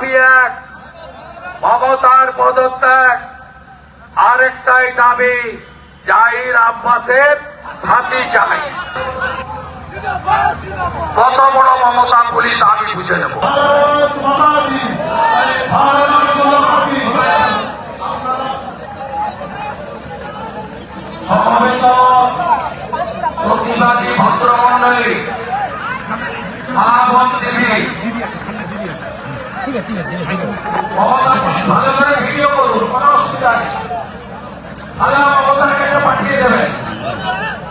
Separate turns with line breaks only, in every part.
দাবি এক, মমতার পদত্যাগ। আরেকটাই দাবি, জাহির আব্বাসের ফাঁসি চাই। কত বড় মমতা পুলিশ আমি বুঝে নেব। সমবেত প্রতিবাদী ভদ্রমন্ডলী মা বোন দিদি মমতা পুলিশ ভালো করে ভিডিও করুন কোনো অসুবিধা নেই তাহলে আমার মমতাকে একটা পাঠিয়ে দেবেন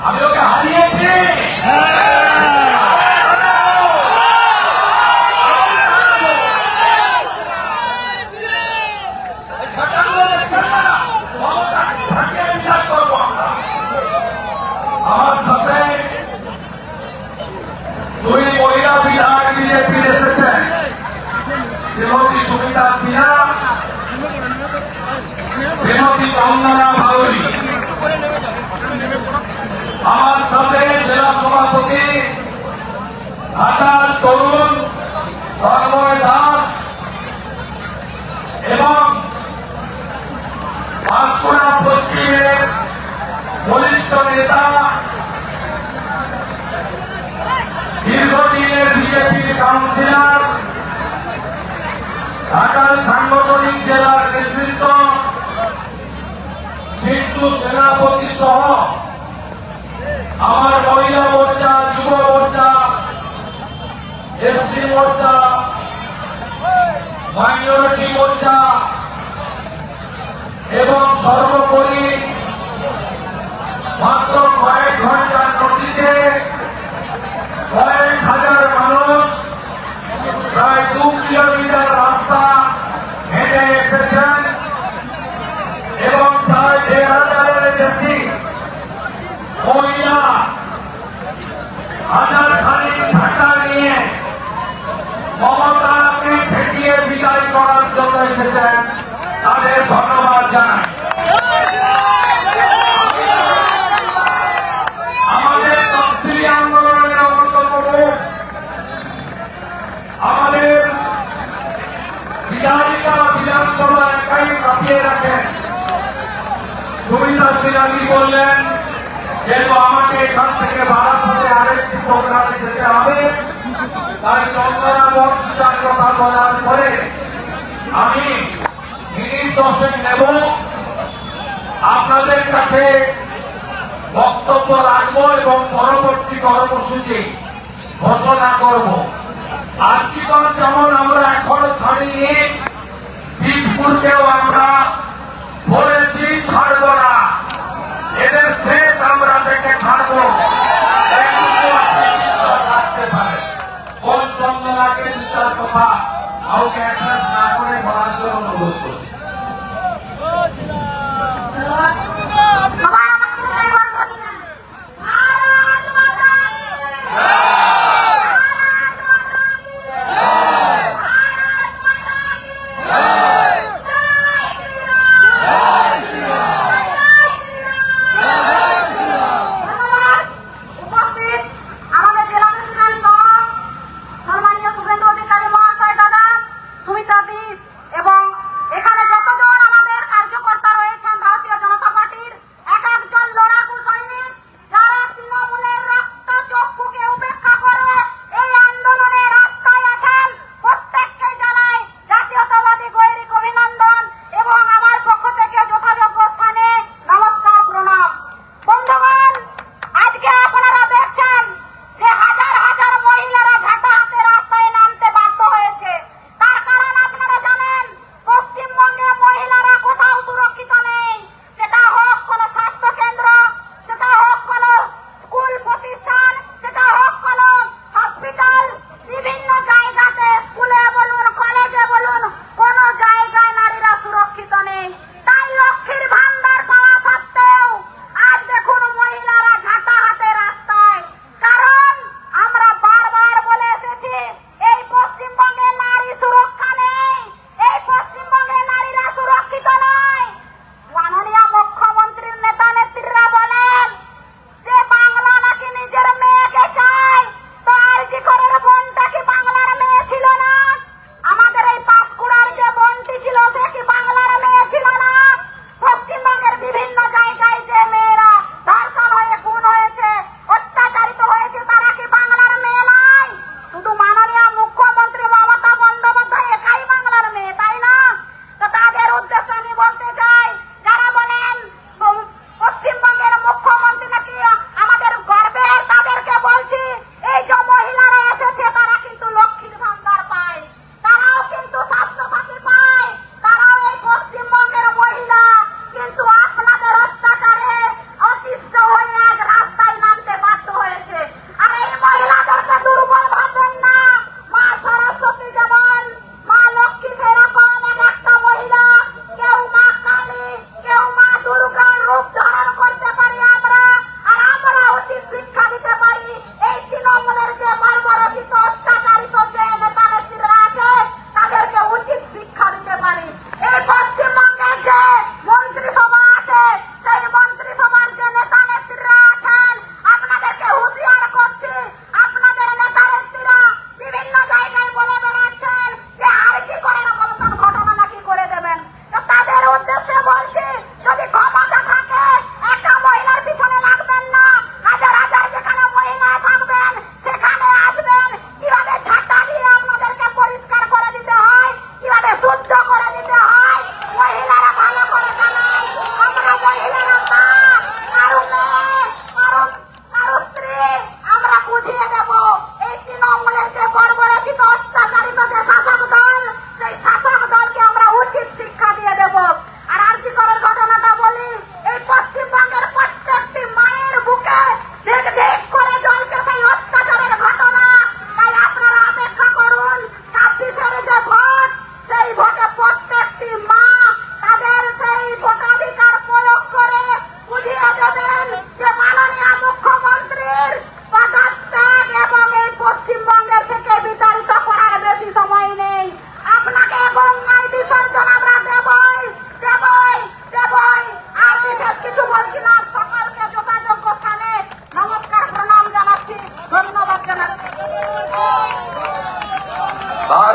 আমি ওকে হারিয়েছি আমার সাথে দুই মহিলা বিধায়ক বিজেপির এসেছেন শ্রীমতী সুমিতা সিনহা শ্রীমতী চন্দনা ভাউরি আমার সাথে জেলা সভাপতি ঢাকার তরুণ তন্ময় দাস এবং পাঁশকুড়া পশ্চিমের বলিষ্ঠ নেতা দীর্ঘদিনের বিজেপির কাউন্সিলর ঢাকার সাংগঠনিক জেলার নেতৃত্ব সিদ্ধু সেনাপতি সহ আমার মহিলা মোর্চা যুব মোর্চা এসসি মোর্চা মাইনরিটি মোর্চা এবং সর্বোপরি মাত্র কয়েক ঘণ্টার নোটিশে কয়েক হাজার মানুষ প্রায় দু কিলোমিটার রাস্তা হেঁটে এসেছেন এবং প্রায় দেড় হাজারের বেশি মহিলা হাজার খানিক ঢাকা নিয়ে মমতাকে ঠেকিয়ে বিদায় করার জন্য এসেছেন তাদের ধন্যবাদ জানাই আমাদের তফসিলি আন্দোলনের অন্যতম রূপ আমাদের বিধায়িকা বিধানসভা একাই কাঁপিয়ে রাখেন সুমিতা সিনানি বললেন যেহেতু আমাকে এখান থেকে বারাসাতে প্রোগ্রামে যেতে হবে, তাই বক্তৃতার কথা বলার পরে আমি মিনিট দশেক নেব। আপনাদের কাছে বক্তব্য রাখব এবং পরবর্তী কর্মসূচি ঘোষণা করব। আর্থিকর যেমন আমরা এখনও ছাড়িনি বীজপুরকেও আমরা বলেছি ছাড়ব না। এদের শেষ আমরা দেখে ছাড়বো। কথা কাউকে অ্যাড্রেস না করে বলার জন্য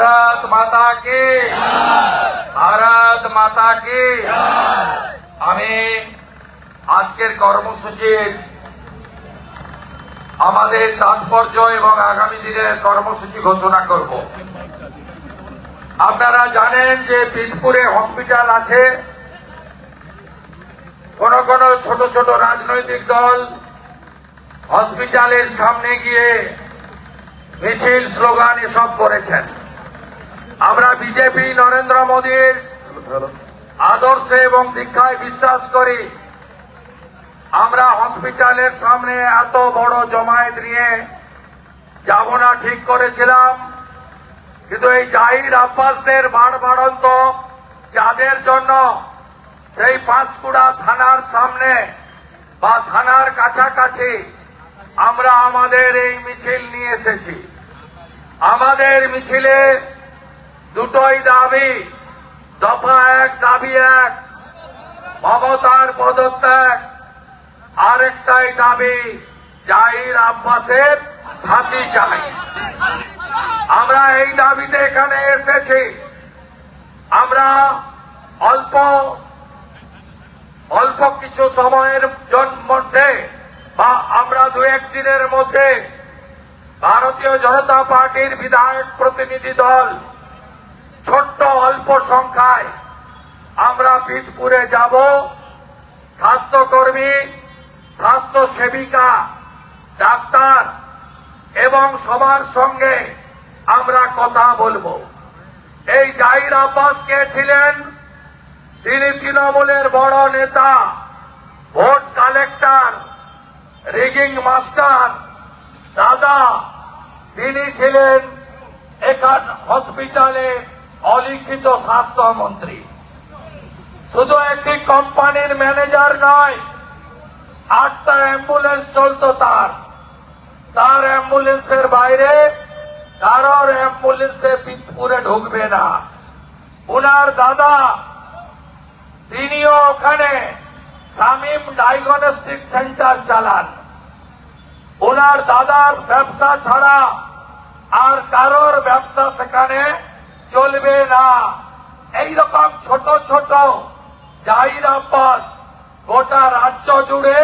भारत माता की ভারত মাতা কি আমি আজকের কর্মসূচির আমাদের তাৎপর্য এবং আগামী দিনের কর্মসূচি ঘোষণা করব আপনারা জানেন যে পিনপুরে হসপিটাল আছে কোন কোন ছোট ছোট রাজনৈতিক দল হসপিটালের সামনে গিয়ে মিছিল স্লোগান এসব করেছেন আমরা বিজেপি, নরেন্দ্র মোদীর আদর্শে এবং দীক্ষায় বিশ্বাস করি। আমরা হসপিটালের সামনে এত বড় জমায়েত নিয়ে যাব না, ঠিক করেছিলাম। কিন্তু এই জাহির আব্বাসদের বাড় বাড়ন্ত যাদের জন্য সেই পাঁশকুড়া থানার সামনে বা থানার কাছাকাছি আমরা আমাদের এই মিছিল নিয়ে এসেছি। আমাদের মিছিলে দুটোই দাবি, দফা এক, দাবি এক, মমতার পদত্যাগ। আরেকটাই দাবি, জাহির আব্বাসের ফাঁসি চাই। আমরা এই দাবিতে এখানে এসেছি। আমরা অল্প অল্প কিছু সময়ের মধ্যে বা আমরা দু একদিনের মধ্যে ভারতীয় জনতা পার্টির বিধায়ক প্রতিনিধি দল ছোট্ট অল্প সংখ্যায় আমরা পিঠপুরে যাব। স্বাস্থ্যকর্মী স্বাস্থ্য সেবিকা ডাক্তার এবং সবার সঙ্গে আমরা কথা বলব। এই জাহির আব্বাস কে ছিলেন? তিনি তৃণমূলের বড় নেতা, ভোট কালেক্টর, রিগিং মাস্টার, দাদা, তিনি ছিলেন এখান হসপিটালে অলিখিত স্বাস্থ্যমন্ত্রী শুধু একটি কোম্পানির ম্যানেজার নয়, আটটা অ্যাম্বুলেন্স চলতো তার। তার অ্যাম্বুলেন্সের বাইরে কারোর অ্যাম্বুলেন্সে পিতপুরে ঢুকবে না। উনার দাদা, তিনিও ওখানে সামিম ডায়াগনস্টিক সেন্টার চালান। ওনার দাদার ব্যবসা ছাড়া আর কারোর ব্যবসা সেখানে চলবে না। এইরকম ছোট ছোট জাহির আব্বাস গোটা রাজ্য জুড়ে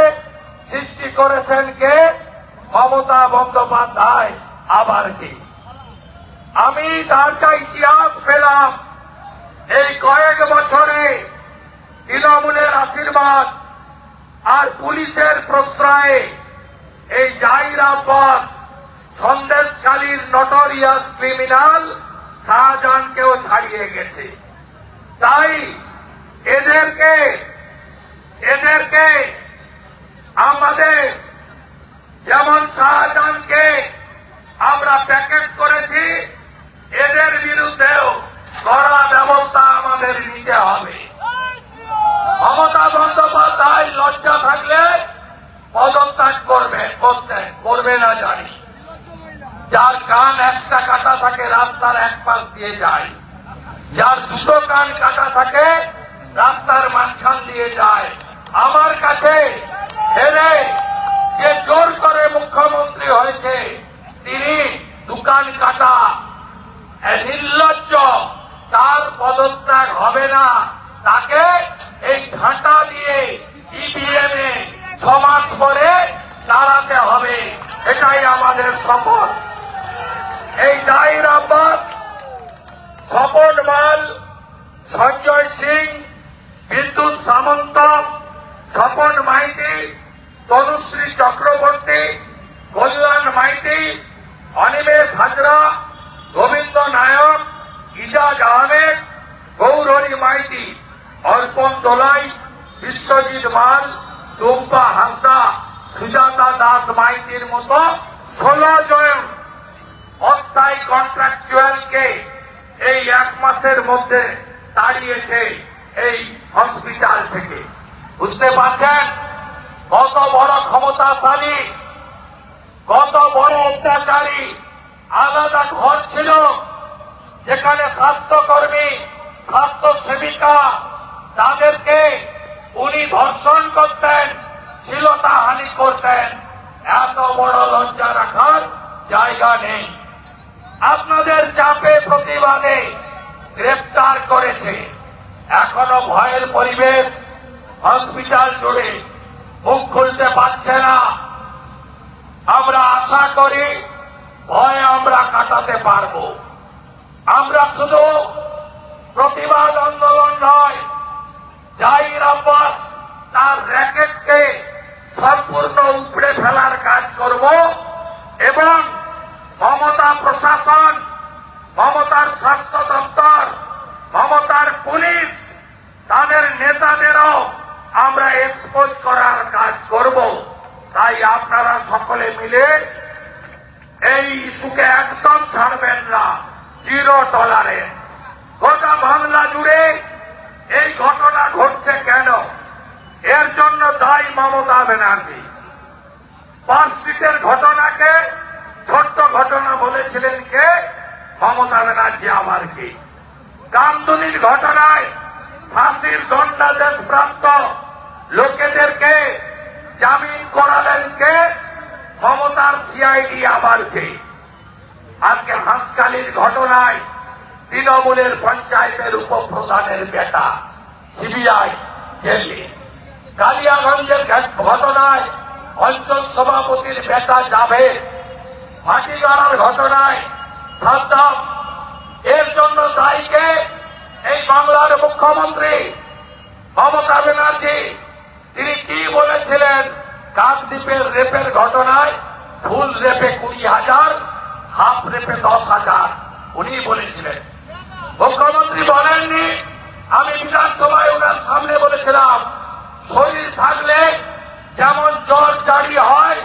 সৃষ্টি করেছেন কে? মমতা বন্দ্যোপাধ্যায়। আবার কি? আমি তার যা ইতিহাস পেলাম, এই কয়েক বছরে তৃণমূলের আশীর্বাদ আর পুলিশের প্রশ্রয়ে এই জাহির আব্বাস সন্দেশকালীর নটোরিয়াস ক্রিমিনাল শাহজাহানকেও ছাড়িয়ে গেছে। তাই এদেরকে এদেরকে আমাদের যেমন শাহজাহানকে আমরা প্যাকেট করেছি, এদের বিরুদ্ধেও কড়া ব্যবস্থা আমাদের নিতে হবে। মমতা বন্দ্যোপাধ্যায় লজ্জা থাকলে পদত্যাগ করবে করতে করবে না জানি। যার কান একটা কাটা থাকে, রাস্তার এক পাশ দিয়ে যায়। যার দুটো কান কাটা থাকে, রাস্তার মাঝখান দিয়ে যায়। আমার কাছে হেরে যে জোর করে মুখ্যমন্ত্রী হয়েছে, তিনি দোকান কাটা। নির্লজ্জ, তার পদত্যাগ হবে না। তাকে এই ঝাঁটা দিয়ে ইভিএম এ ছমাস পরে দাঁড়াতে হবে। এটাই আমাদের শপথ। এই জাহির আব্বাস, স্বপন মাল, সঞ্জয় সিং, বিদ্যুৎ সামন্ত, স্বপন মাইতি, তনুশ্রী চক্রবর্তী, কল্যাণ মাইতি অনিমেষ হাজরা গোবিন্দ নায়ক ইজাজ আহমেদ গৌরহরি মাইতি, অর্পণ দোলাই, বিশ্বজিৎ মাল টুম্পা হাসদা, সুজাতা দাস মাইতির মতো ষোলো জন অস্থায়ী কন্ট্রাকচুয়ালকে এই এক মাসের মধ্যে তাড়িয়েছে এই হসপিটাল থেকে। বুঝতে পারছেন? কত বড় ক্ষমতাশালী, কত বড় অত্যাচারী, আলাদা ঘর ছিল যেখানে স্বাস্থ্যকর্মী স্বাস্থ্য সেবিকা তাদেরকে উনি ধর্ষণ করতেন শ্লীলতা হানি করতেন। এত বড় লজ্জা রাখার জায়গা নেই। আপনাদের চাপে প্রতিবাদে গ্রেফতার করেছে। এখনও ভয়ের পরিবেশ, হসপিটাল জুড়ে মুখ খুলতে পারছে না। আমরা আশা করি ভয় আমরা কাটাতে পারব। আমরা শুধু প্রতিবাদ আন্দোলন নয়, জাহির আব্বাস তার র্যাকেটকে সম্পূর্ণ উপড়ে ফেলার কাজ করব এবং মমতা প্রশাসন, মমতার স্বাস্থ্য দপ্তর, মমতার পুলিশ, তাদের নেতাদেরও আমরা এক্সপোজ করার কাজ করব। তাই আপনারা সকলে মিলে এই ইস্যুকে একদম ছাড়বেন না, জিরো ডলারে গোটা বাংলা জুড়ে এই ঘটনা ঘটছে কেন? এর জন্য দায়ী মমতা ব্যানার্জি। স্ট্রিটের ঘটনাকে ছোট্ট ঘটনা বলেছিলেন কে? মমতা ব্যানার্জি আমার কি? কামদুনির ঘটনায় ফাঁসির দণ্ডাদেশ প্রাপ্ত লোকেদেরকে জামিন করালেন কে? মমতার সিআইডি আবার কে? আজকে হাঁসকালির ঘটনায় তৃণমূলের পঞ্চায়েতের উপপ্রধানের বেটা, সিবিআই জেলে। কালিয়াগঞ্জের ঘটনায় অঞ্চল সভাপতির বেটা যাবে। মাটিগাড়ার ঘটনায় সাদ্দাম। এর জন্য দায়ীকে এই বাংলার মুখ্যমন্ত্রী মমতা ব্যানার্জি, তিনি কি বলেছিলেন? কাকদ্বীপের রেপের ঘটনায় ফুল রেপে কুড়ি হাজার, হাফ রেপে দশ হাজার, উনি বলেছিলেন। মুখ্যমন্ত্রী বলেননি, আমি বিধানসভায় ওনার সামনে বলেছিলাম, শরীর থাকলে যেমন জ্বর জারি হয়,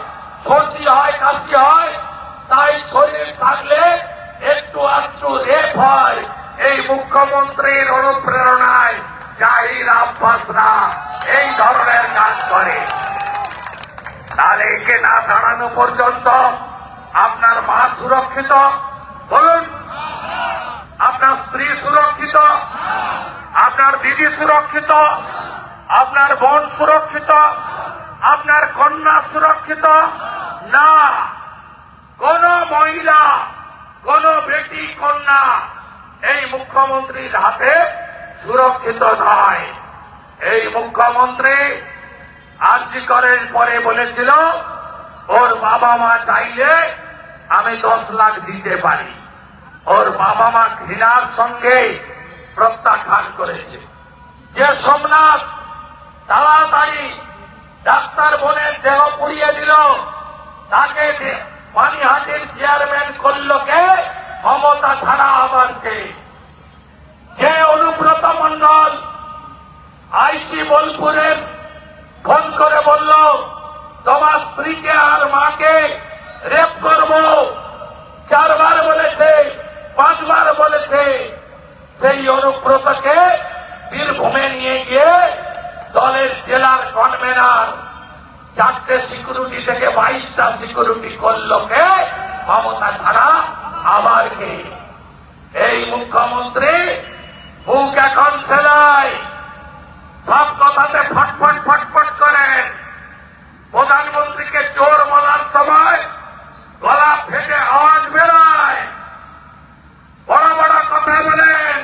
সর্দি হয়, কাশি হয় তাই শরীর থাকলে একটু একটু রেপ হয় এই মুখ্যমন্ত্রীর অনুপ্রেরণায় জাহির আব্বাসরা এই ধরনের কাজ করে। তাহলে একে না দাঁড়ানো পর্যন্ত আপনার মা সুরক্ষিত? বলুন। আপনার স্ত্রী সুরক্ষিত? আপনার দিদি সুরক্ষিত? আপনার বোন সুরক্ষিত? আপনার কন্যা সুরক্ষিত? না। কোন মহিলা, কোন বেটি, কন্যা এই মুখ্যমন্ত্রীর হাতে সুরক্ষিত নয়। এই মুখ্যমন্ত্রী আর্জি করেন পরে বলেছিল, ওর বাবা মা চাইলে আমি দশ লাখ দিতে পারি। ওর বাবা মা ঘৃণার সঙ্গে প্রত্যাখ্যান করেছে। যে সোমনাথ তাড়াতাড়ি ডাক্তার বোনের দেহ পুড়িয়ে দিল, তাকে পানিহাটির চেয়ারম্যান করল কে? মমতা ছাড়া আবার যে অনুব্রত মন্ডল আইসি বোলপুরের ফোন করে বলল, তোমার স্ত্রীকে আর মাকে রেপ করব। চারবার বলেছে, পাঁচবার বলেছে। সেই অনুব্রতকে বীরভূমে নিয়ে গিয়ে দলের জেলার কনভেনার চারটে সিকিউরিটি থেকে বাইশটা সিকিউরিটি করল কে? মমতা ছাড়া আবার কে এই মুখ্যমন্ত্রী মুখ এখন সেলাই। সব কথাতে ফটফট ফটফট করেন প্রধানমন্ত্রীকে চোর বলার সময় গলা ফেটে আওয়াজ বেরোয়। বড় বড় কথা বলেন,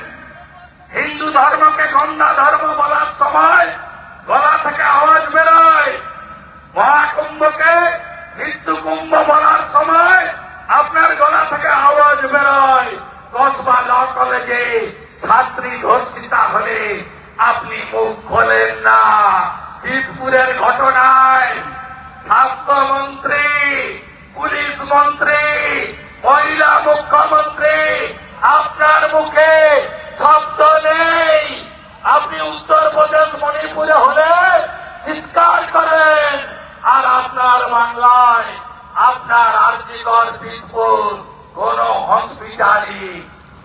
হিন্দু ধর্মকে গন্ধা ধর্ম বলার সময় গলা থেকে আওয়াজ বেরোয়। মহাকুম্ভকে মৃত্যু কুম্ভ বলার সময় আপনার গলা থেকে আওয়াজ বেরোয়। কসবা ল কলেজে ছাত্রী ধর্ষিতা হলে আপনি মুখ খোলেন না। বীরপুরের ঘটনায় স্বাস্থ্যমন্ত্রী, পুলিশ মন্ত্রী, মহিলা মুখ্যমন্ত্রী, আপনার মুখে শব্দ নেই। আপনি উত্তরপ্রদেশ মণিপুরে হলে চিৎকার করেন। আর আপনার বাংলায় আপনার আর্জিকর বীরপুর কোন হসপিটালই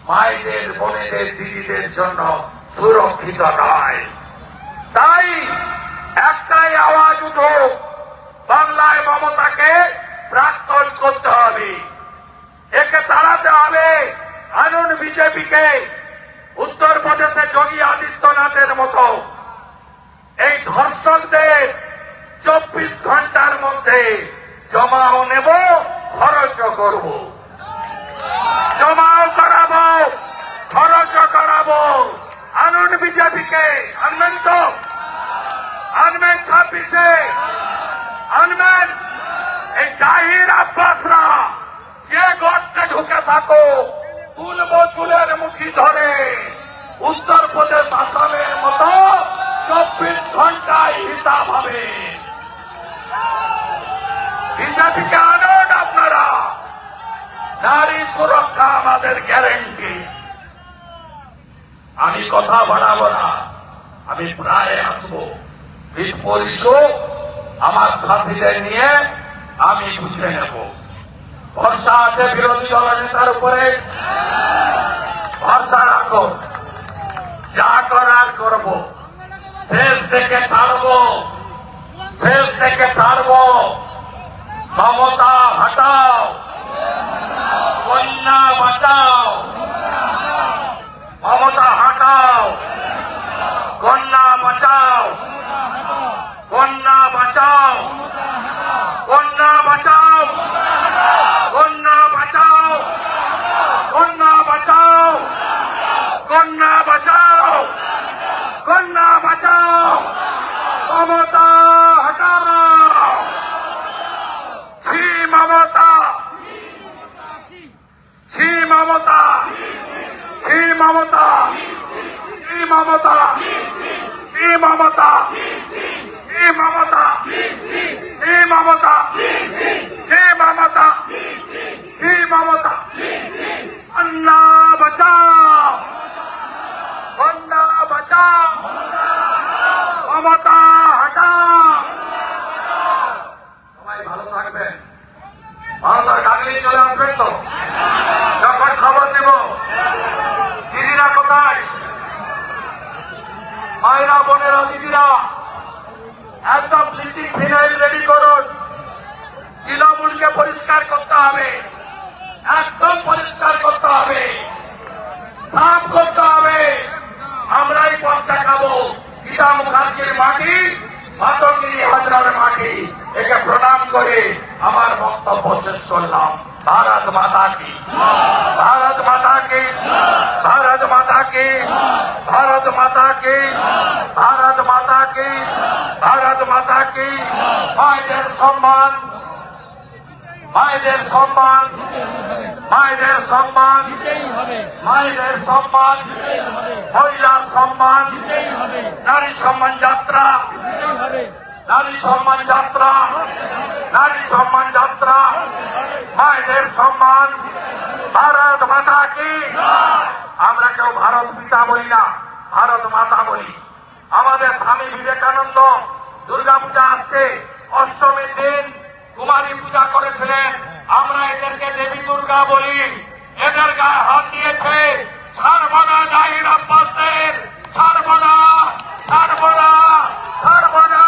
মায়েদের, বোনেদের, দিদিদের জন্য সুরক্ষিত নয়। তাই একটাই আওয়াজ উঠুক বাংলায় মমতাকে প্রাক্তন করতে হবে। একে তাড়াতে হবে আনুন বিজেপিকে, উত্তরপ্রদেশে যোগী আদিত্যনাথের মতো। এই ধর্ষকদের চব্বিশ ঘণ্টার মধ্যে জমাও নেব, খরচ করব। জমাও করাবো, খরচ করাবো। আনুন বিজেপিকে, আনবেন তো। আনবেন ছাব্বিশে। আনবেন। এই জাহির আব্বাসরা যে গর্তে ঢুকে থাকো, তুলবো চুলের মুঠি ধরে। উত্তর প্রদেশ আসামের মতো চব্বিশ ঘন্টায় হিসাব হবে বিজেপিকে আনুন আপনারা। নারী সুরক্ষা আমাদের গ্যারেন্টি আমি কথা বাড়াবো না। আমি প্রায় আসব। বিল পরিশোধ আমার সাথীদের নিয়ে আমি বুঝে নেব। ভরসা আছে বিরোধী দল নেতার উপরে? ভরসা রাখো। যা করার করব। শেষ থেকে ছাড়বো। শেষ থেকে ছাড়বো। মমতা হটাও। কন্যা বাঁচাও। की भारत माता की भारत माता की भारत माता की মায়েদের সম্মান। মায়েদের সম্মান। মায়েদের সম্মান। মায়েদের সম্মান। মহিলার সম্মান। নারী সম্মান যাত্রা। নারী সম্মান যাত্রা। নারী সম্মান যাত্রা। মায়েদের সম্মান। भारत माता আমরা কেউ ভারত পিতা বলি না, ভারত মাতা বলি। আমাদের স্বামী বিবেকানন্দ দুর্গা পূজা আসছে, অষ্টমীর দিন কুমারী পূজা করেছিলেন। আমরা এদেরকে দেবী দুর্গা বলি। এদের গায়ে হাত দিয়েছে ছাড়বনা জাহির ছাড়বনা ছাড়বনা ছাড়বনা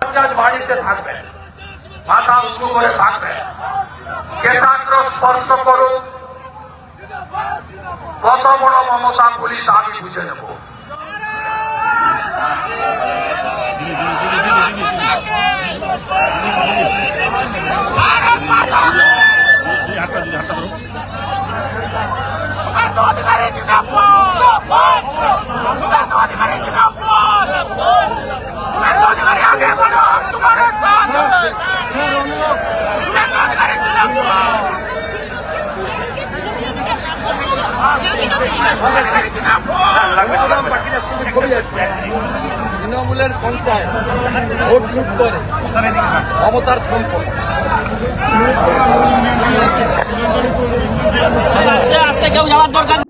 পঞ্চাশ বাড়িতে থাকবেন, মাথা উঁচু করে থাকবেন। কেশাগ্র স্পর্শ করুক কত বড় মমতা পুলিশ আমি বুঝে নেব।
সুগন্ধ অধিকারী জিন্দাবাদ। সুগন্ধ অধিকারী জিন্দাবাদ সুগন্ধ অধিকারী আগে বলো তোমারে সাথ সুগন্ধ অধিকারী জিন্দাবাদ অধিকারী জিন্দাবাদ
বাম পার্টিটার সঙ্গে ছবি আছে। তৃণমূলের পঞ্চায়েত ভোট লুট করে। মমতার সম্পদ।
আস্তে আস্তে কেউ যাওয়ার দরকার নেই।